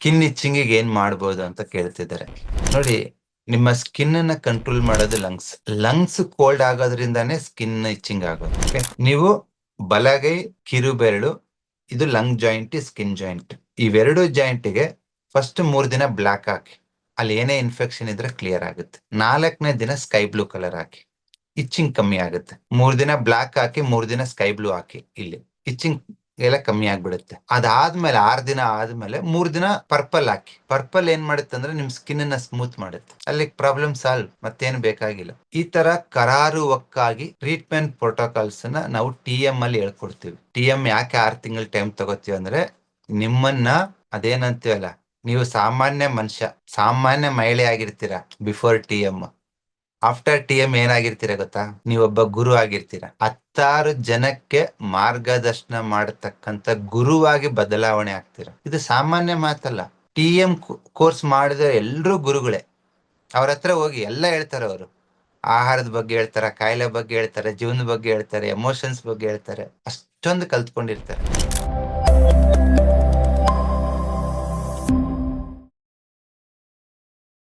Skin ಇಚ್ಚಿಂಗಿಗೆ ಏನ್ ಮಾಡ್ಬೋದು ಅಂತ ಕೇಳ್ತಿದ್ದಾರೆ. ನೋಡಿ, ನಿಮ್ಮ ಸ್ಕಿನ್ ಅನ್ನ ಕಂಟ್ರೋಲ್ ಮಾಡೋದು ಲಂಗ್ಸ್ ಲಂಗ್ಸ್ ಕೋಲ್ಡ್ ಆಗೋದ್ರಿಂದಾನೇ ಸ್ಕಿನ್ ಇಚ್ಚಿಂಗ್ ಆಗೋದು? ನೀವು ಬಲಗೈ, ಕಿರುಬೆರಳು, ಇದು ಲಂಗ್ ಜಾಯಿಂಟ್ ಸ್ಕಿನ್ ಜಾಯಿಂಟ್ ಇವೆರಡು ಜಾಯಿಂಟ್ಗೆ ಫಸ್ಟ್ ಮೂರ್ ದಿನ ಬ್ಲಾಕ್ ಹಾಕಿ, ಅಲ್ಲಿ ಏನೇ ಇನ್ಫೆಕ್ಷನ್ ಇದ್ರೆ ಕ್ಲಿಯರ್ ಆಗುತ್ತೆ. ನಾಲ್ಕನೇ ದಿನ ಸ್ಕೈ ಬ್ಲೂ ಕಲರ್ ಹಾಕಿ ಇಚ್ಚಿಂಗ್ ಕಮ್ಮಿ ಆಗುತ್ತೆ. ಮೂರ್ ದಿನ ಬ್ಲಾಕ್ ಹಾಕಿ, ಮೂರ್ ದಿನ ಸ್ಕೈ ಬ್ಲೂ ಹಾಕಿ, ಇಲ್ಲಿ. ಇಚ್ಚಿಂಗ್ ಎಲ್ಲ ಕಮ್ಮಿ ಆಗ್ಬಿಡುತ್ತೆ. ಅದಾದ್ಮೇಲೆ ಆರ್ ದಿನ ಆದ್ಮೇಲೆ ಮೂರ್ ದಿನ ಪರ್ಪಲ್ ಹಾಕಿ. ಪರ್ಪಲ್ ಏನ್ ಮಾಡುತ್ತೆ ಅಂದ್ರೆ ನಿಮ್ ಸ್ಕಿನ್ ಅನ್ನ ಸ್ಮೂತ್ ಮಾಡುತ್ತೆ. ಅಲ್ಲಿ ಪ್ರಾಬ್ಲಮ್ ಸಾಲ್ವ್ ಮತ್ತೇನು ಬೇಕಾಗಿಲ್ಲ. ಈ ತರ ಕರಾರುವಕ್ಕಾಗಿ ಟ್ರೀಟ್ಮೆಂಟ್ ಪ್ರೋಟೋಕಾಲ್ಸ್ನ ನಾವು ಟಿ ಎಂ ಅಲ್ಲಿ ಹೇಳ್ಕೊಡ್ತೀವಿ. ಟಿ ಎಂ ಯಾಕೆ ಆರ್ ತಿಂಗಳ ಟೈಮ್ ತಗೋತೀವಿ ಅಂದ್ರೆ ನಿಮ್ಮನ್ನ ಅದೇನಂತೀವಲ್ಲ, ನೀವು ಸಾಮಾನ್ಯ ಮನುಷ್ಯ, ಸಾಮಾನ್ಯ ಮಹಿಳೆ ಆಗಿರ್ತೀರಾ before T M after T M ಏನಾಗಿರ್ತೀರ ಗೊತ್ತಾ? ನೀವೊಬ್ಬ ಗುರು ಆಗಿರ್ತೀರ. ಹತ್ತಾರು ಜನಕ್ಕೆ ಮಾರ್ಗದರ್ಶನ ಮಾಡತಕ್ಕಂತ ಗುರುವಾಗಿ ಬದಲಾವಣೆ ಆಗ್ತೀರ. ಇದು ಸಾಮಾನ್ಯ ಮಾತಲ್ಲ. ಟಿ ಎಂ ಕೋರ್ಸ್ ಮಾಡಿದ ಎಲ್ಲರೂ ಗುರುಗಳೇ. ಅವ್ರ ಹತ್ರ ಹೋಗಿ ಎಲ್ಲ ಹೇಳ್ತಾರೆ ಅವರು. ಆಹಾರದ ಬಗ್ಗೆ ಹೇಳ್ತಾರೆ, ಕಾಯಿಲೆ ಬಗ್ಗೆ ಹೇಳ್ತಾರೆ, ಜೀವನದ ಬಗ್ಗೆ ಹೇಳ್ತಾರೆ ಎಮೋಷನ್ಸ್ ಬಗ್ಗೆ ಹೇಳ್ತಾರೆ. ಅಷ್ಟೊಂದು ಕಲ್ತ್ಕೊಂಡಿರ್ತಾರೆ.